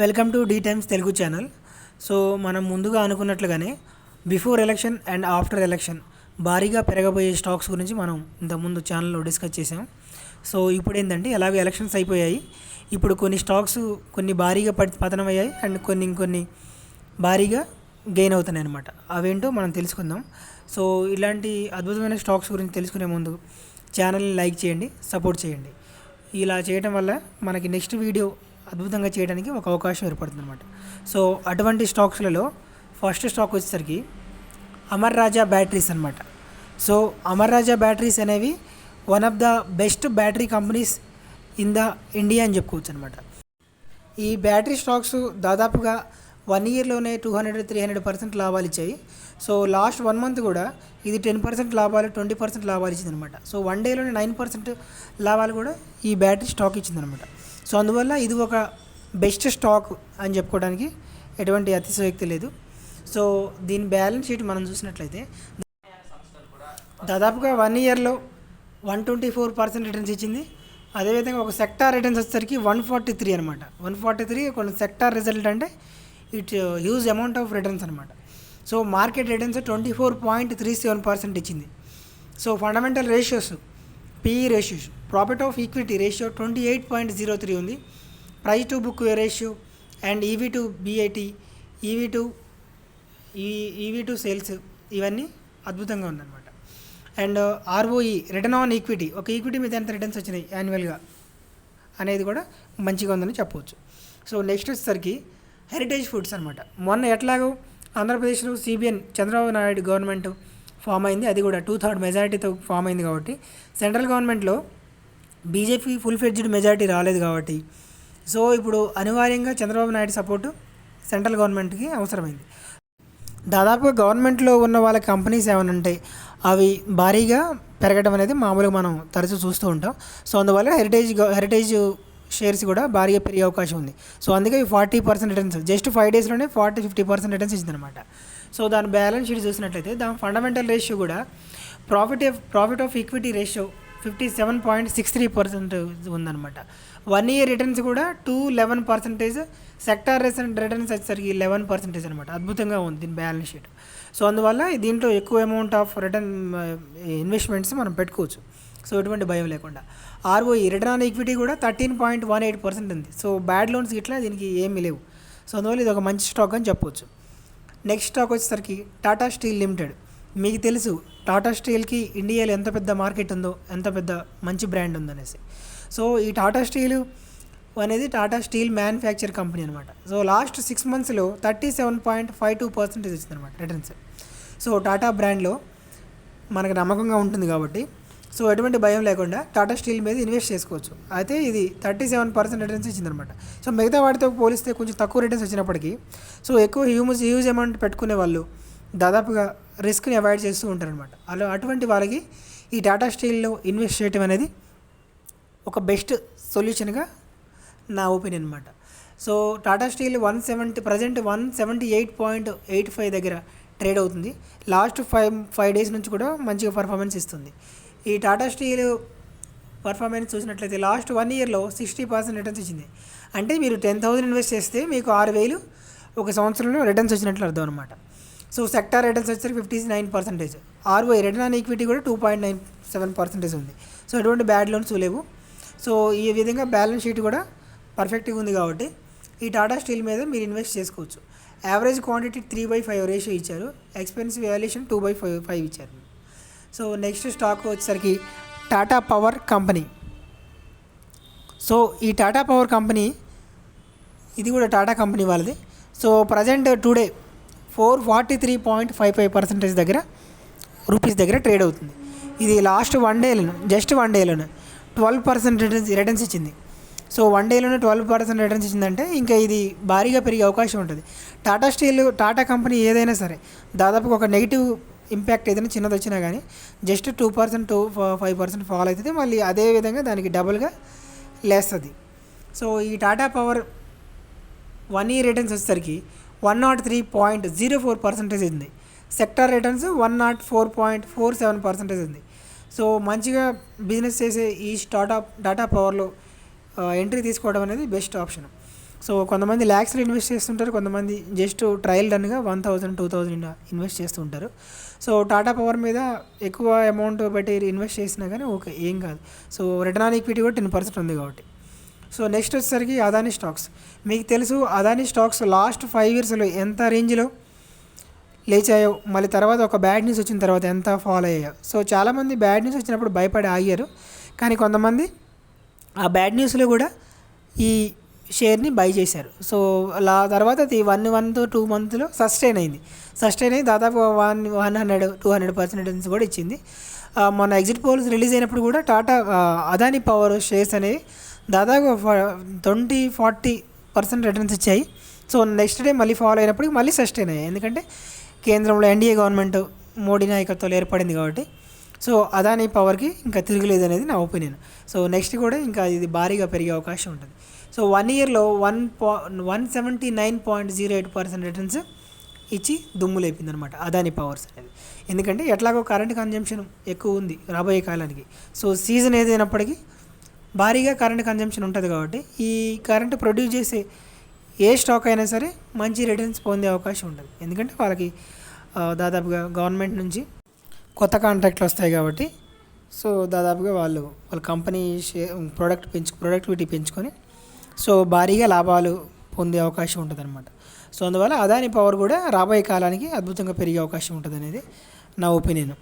Welcome to the Times Telugu channel. So మనం ముందుగా అనుకున్నట్లుగానే before election and after election భారీగా పెరగబోయే స్టాక్స్ గురించి మనం ఇంతకుముందు ఛానల్లో డిస్కస్ చేసాం సో ఇప్పుడు ఏంటంటే ఎలాగో ఎలక్షన్స్ అయిపోయాయి. ఇప్పుడు కొన్ని స్టాక్స్ కొన్ని భారీగా పడి పతనం అయ్యాయి అండ్ కొన్ని ఇంకొన్ని భారీగా గెయిన్ అవుతున్నాయి అనమాట అవేంటో మనం తెలుసుకుందాం. సో ఇలాంటి అద్భుతమైన స్టాక్స్ గురించి తెలుసుకునే ముందు ఛానల్ని లైక్ చేయండి సపోర్ట్ చేయండి. ఇలా చేయడం వల్ల మనకి నెక్స్ట్ వీడియో అద్భుతంగా చేయడానికి ఒక అవకాశం ఏర్పడుతుంది అనమాట సో అటువంటి స్టాక్స్లలో ఫస్ట్ స్టాక్ వచ్చేసరికి అమర్ రాజా బ్యాటరీస్ అనమాట సో అమర్ రాజా బ్యాటరీస్ అనేవి one of the best battery companies in the India అని చెప్పుకోవచ్చు అనమాట ఈ బ్యాటరీ స్టాక్స్ దాదాపుగా one ఇయర్లోనే two hundred three hundred percent లాభాలు ఇచ్చాయి. సో లాస్ట్ వన్ మంత్ కూడా ఇది టెన్ పర్సెంట్ లాభాలు ట్వంటీ పర్సెంట్ లాభాలు ఇచ్చిందనమాట సో వన్ డేలోనే నైన్ పర్సెంట్ లాభాలు కూడా ఈ బ్యాటరీ స్టాక్ ఇచ్చిందనమాట సో అందువల్ల ఇది ఒక బెస్ట్ స్టాక్ అని చెప్పుకోవడానికి ఎటువంటి అతిశయోక్తి లేదు. సో దీని బ్యాలెన్స్ షీట్ మనం చూసినట్లయితే దాదాపుగా వన్ ఇయర్లో one twenty four percent returns ఇచ్చింది. అదేవిధంగా ఒక సెక్టార్ రిటర్న్స్ వచ్చేసరికి వన్ ఫార్టీ త్రీ అనమాట వన్ ఫార్టీ త్రీ కొన్ని సెక్టార్ రిజల్ట్ అంటే it huge amount of returns అనమాట so market returns twenty four point three seven percent ఇచ్చింది. So fundamental ratios PE ratio profit of equity ratio twenty eight point zero three ఉంది price to book ratio and EV to BIT EV to E EV to sales ఇవన్నీ అద్భుతంగా ఉందన్నమాట. And ROE return on equity ఒక equity మీద ఎంత returns వచ్చినాయి యాన్యువల్గా అనేది కూడా మంచిగా ఉందని చెప్పవచ్చు. సో నెక్స్ట్ వచ్చేసరికి హెరిటేజ్ ఫుడ్స్ అనమాట మొన్న ఎట్లాగో ఆంధ్రప్రదేశ్లో CBN Chandrababu Naidu government form అయింది. అది కూడా టూ థర్డ్ మెజారిటీతో ఫామ్ అయింది కాబట్టి. సెంట్రల్ గవర్నమెంట్లో బీజేపీ ఫుల్ ఫ్లెడ్జ్డ్ మెజారిటీ రాలేదు కాబట్టి. సో ఇప్పుడు అనివార్యంగా చంద్రబాబు నాయుడు సపోర్టు సెంట్రల్ గవర్నమెంట్కి అవసరమైంది. దాదాపుగా గవర్నమెంట్లో ఉన్న వాళ్ళ కంపెనీస్ ఏమైనా ఉంటాయి అవి భారీగా పెరగడం అనేది మామూలుగా మనం తరచూ చూస్తూ ఉంటాం. సో అందువల్ల హెరిటేజ్ హెరిటేజ్ షేర్స్ కూడా భారీగా పెరిగే అవకాశం ఉంది. సో అందుకే forty percent returns just five డేస్లోనే ఫార్టీ ఫిఫ్టీ పర్సెంట్ రిటర్న్స్ ఇచ్చిందనమాట సో దాని బ్యాలెన్స్ షీట్ చూసినట్లయితే దాని ఫండమెంటల్ రేషియో కూడా profit of profit of equity ratio fifty seven point six three percent ఉందన్నమాట. వన్ ఇయర్ రిటర్న్స్ కూడా two eleven percentage sector recent returns వచ్చేసరికి eleven percentage అనమాట అద్భుతంగా ఉంది దీని బ్యాలెన్స్ షీట్. సో అందువల్ల దీంట్లో ఎక్కువ అమౌంట్ ఆఫ్ రిటర్న్ ఇన్వెస్ట్మెంట్స్ మనం పెట్టుకోవచ్చు. సో ఎటువంటి భయం లేకుండా. ఆర్ఓఈ రిటర్న్ ఆన్ ఈక్విటీ కూడా thirteen point one eight percent ఉంది. సో బ్యాడ్ లోన్స్ ఇట్లా దీనికి ఏమీ లేవు. సో అందువల్ల ఇది ఒక మంచి స్టాక్ అని చెప్పవచ్చు నెక్స్ట్ స్టాక్ వచ్చేసరికి టాటా స్టీల్ లిమిటెడ్. మీకు తెలుసు టాటా స్టీల్కి ఇండియాలో ఎంత పెద్ద మార్కెట్ ఉందో ఎంత పెద్ద మంచి బ్రాండ్ ఉందనేసి. సో ఈ టాటా స్టీల్ అనేది టాటా స్టీల్ మ్యానుఫ్యాక్చర్ కంపెనీ అనమాట సో లాస్ట్ సిక్స్ మంత్స్లో thirty seven point five two percentage వచ్చిందనమాట రిటర్న్స్. సో టాటా బ్రాండ్లో మనకు నమ్మకంగా ఉంటుంది కాబట్టి సో ఎటువంటి భయం లేకుండా టాటా స్టీల్ మీద ఇన్వెస్ట్ చేసుకోవచ్చు. అయితే ఇది థర్టీ సెవెన్ పర్సెంట్ రిటర్న్స్ ఇచ్చిందనమాట సో మిగతా వాటితో పోలిస్తే కొంచెం తక్కువ రిటర్న్స్ వచ్చినప్పటికీ సో ఎక్కువ హ్యూమస్ హ్యూజ్ అమౌంట్ పెట్టుకునే వాళ్ళు దాదాపుగా రిస్క్ని అవాయిడ్ చేస్తూ ఉంటారనమాట అలా అటువంటి వాళ్ళకి ఈ టాటా స్టీల్లో ఇన్వెస్ట్ చేయటం అనేది ఒక బెస్ట్ సొల్యూషన్గా నా ఒపీనియన్ అనమాట so Tata steel one seventy present one seventy eight point eight five దగ్గర ట్రేడ్ అవుతుంది. లాస్ట్ ఫైవ్ ఫైవ్ డేస్ నుంచి కూడా మంచిగా పర్ఫార్మెన్స్ ఇస్తుంది. ఈ టాటా స్టీల్ పర్ఫార్మెన్స్ చూసినట్లయితే లాస్ట్ వన్ ఇయర్లో సిక్స్టీ పర్సెంట్ రిటర్న్స్ ఇచ్చింది. అంటే మీరు టెన్ థౌసండ్ ఇన్వెస్ట్ చేస్తే మీకు ఆరు వేలు ఒక సంవత్సరంలో రిటర్న్స్ వచ్చినట్లు అర్థం అనమాట సో సెక్టార్ రిటర్న్స్ వచ్చేసరికి fifty nine percentage ROI return on equity కూడా two point nine seven percentage ఉంది. సో ఎటువంటి బ్యాడ్ లోన్స్ లేవు. సో ఈ విధంగా బ్యాలెన్స్ షీట్ కూడా పర్ఫెక్ట్గా ఉంది కాబట్టి ఈ టాటా స్టీల్ మీద మీరు ఇన్వెస్ట్ చేసుకోవచ్చు. Average quantity three by five ratio ఇచ్చారు. Expensive valuation two by five five ఇచ్చారు. సో నెక్స్ట్ స్టాక్ వచ్చేసరికి టాటా పవర్ కంపెనీ. సో ఈ టాటా పవర్ కంపెనీ ఇది కూడా టాటా కంపెనీ వాళ్ళది. So present today four forty three point five five percentage దగ్గర rupees దగ్గర trade అవుతుంది. ఇది లాస్ట్ వన్ డేలోనే జస్ట్ వన్ డేలోనే ట్వెల్వ్ పర్సెంట్ రిటర్న్స్ రిటర్న్స్ ఇచ్చింది. సో వన్ డేలోనే ట్వెల్వ్ పర్సెంట్ రిటర్న్స్ ఇచ్చిందంటే ఇంకా ఇది భారీగా పెరిగే అవకాశం ఉంటుంది. టాటా స్టీల్ టాటా కంపెనీ ఏదైనా సరే దాదాపుగా ఒక నెగిటివ్ ఇంపాక్ట్ ఏదైనా చిన్నది వచ్చినా కానీ just two percent two five percent fall అవుతుంది. మళ్ళీ అదే విధంగా దానికి డబుల్గా లేస్తుంది. సో ఈ Tata power one year returns వచ్చేసరికి one not three point zero four percentage ఉంది. Sector returns one not four point four seven percentage ఉంది. సో మంచిగా బిజినెస్ చేసే ఈ టాటా టాటా పవర్లో ఎంట్రీ తీసుకోవడం అనేది బెస్ట్ ఆప్షన్. సో కొంతమంది ల్యాక్స్లో ఇన్వెస్ట్ చేస్తుంటారు కొంతమంది just trial రన్గా one thousand two thousand invest చేస్తుంటారు సో టాటా పవర్ మీద ఎక్కువ అమౌంట్ పెట్టి ఇన్వెస్ట్ చేసినా కానీ ఓకే ఏం కాదు. సో రిటర్న్ ఆన్ ఈక్విటీ కూడా టెన్ పర్సెంట్ ఉంది కాబట్టి. సో నెక్స్ట్ వచ్చేసరికి అదాని స్టాక్స్ మీకు తెలుసు అదాని స్టాక్స్ లాస్ట్ ఫైవ్ ఇయర్స్లో ఎంత రేంజ్లో లేచాయో మళ్ళీ తర్వాత ఒక బ్యాడ్ న్యూస్ వచ్చిన తర్వాత ఎంత ఫాలో అయ్యాయో. సో చాలామంది బ్యాడ్ న్యూస్ వచ్చినప్పుడు భయపడి ఆగారు. కానీ కొంతమంది ఆ బ్యాడ్ న్యూస్లో కూడా ఈ షేర్ని బై చేశారు. సో అలా తర్వాత అది వన్ మంత్ టూ మంత్లో సస్టైన్ అయింది. సస్టైన్ అయ్యి దాదాపు one one hundred two hundred percent returns కూడా ఇచ్చింది. మన ఎగ్జిట్ పోల్స్ రిలీజ్ అయినప్పుడు కూడా టాటా అదాని పవర్ షేర్స్ అనేవి దాదాపు ట్వంటీ ఫార్టీ పర్సెంట్ రిటర్న్స్ ఇచ్చాయి. సో నెక్స్ట్ డే మళ్ళీ ఫాలో అయినప్పుడు మళ్ళీ సస్టైన్ అయ్యాయి. ఎందుకంటే కేంద్రంలో ఎన్డీఏ గవర్నమెంట్ మోడీ నాయకత్వంలో ఏర్పడింది కాబట్టి. సో అదాని పవర్కి ఇంకా తిరగలేదు అనేది నా ఒపీనియన్. సో నెక్స్ట్ కూడా ఇంకా ఇది భారీగా పెరిగే అవకాశం ఉంటుంది. సో వన్ ఇయర్లో వన్ పా one seventy nine point zero eight percent returns ఇచ్చి దుమ్ము లేపింది అదాని పవర్స్ అనేది. ఎందుకంటే ఎట్లాగో కరెంట్ కన్జంప్షన్ ఎక్కువ ఉంది రాబోయే కాలానికి. సో సీజన్ ఏదైనప్పటికీ భారీగా కరెంట్ కన్జంప్షన్ ఉంటుంది కాబట్టి ఈ కరెంట్ ప్రొడ్యూస్ చేసే ఏ స్టాక్ అయినా సరే మంచి రిటర్న్స్ పొందే అవకాశం ఉంటుంది. ఎందుకంటే వాళ్ళకి దాదాపుగా గవర్నమెంట్ నుంచి కొత్త కాంట్రాక్ట్లు వస్తాయి కాబట్టి సో దాదాపుగా వాళ్ళు వాళ్ళ కంపెనీ షే ప్రోడక్ట్ పెంచు ప్రొడక్టివిటీ పెంచుకొని సో భారీగా లాభాలు పొందే అవకాశం ఉంటుంది అనమాట సో అందువల్ల అదాని పవర్ కూడా రాబోయే కాలానికి అద్భుతంగా పెరిగే అవకాశం ఉంటుంది అనేది నా ఒపీనియన్.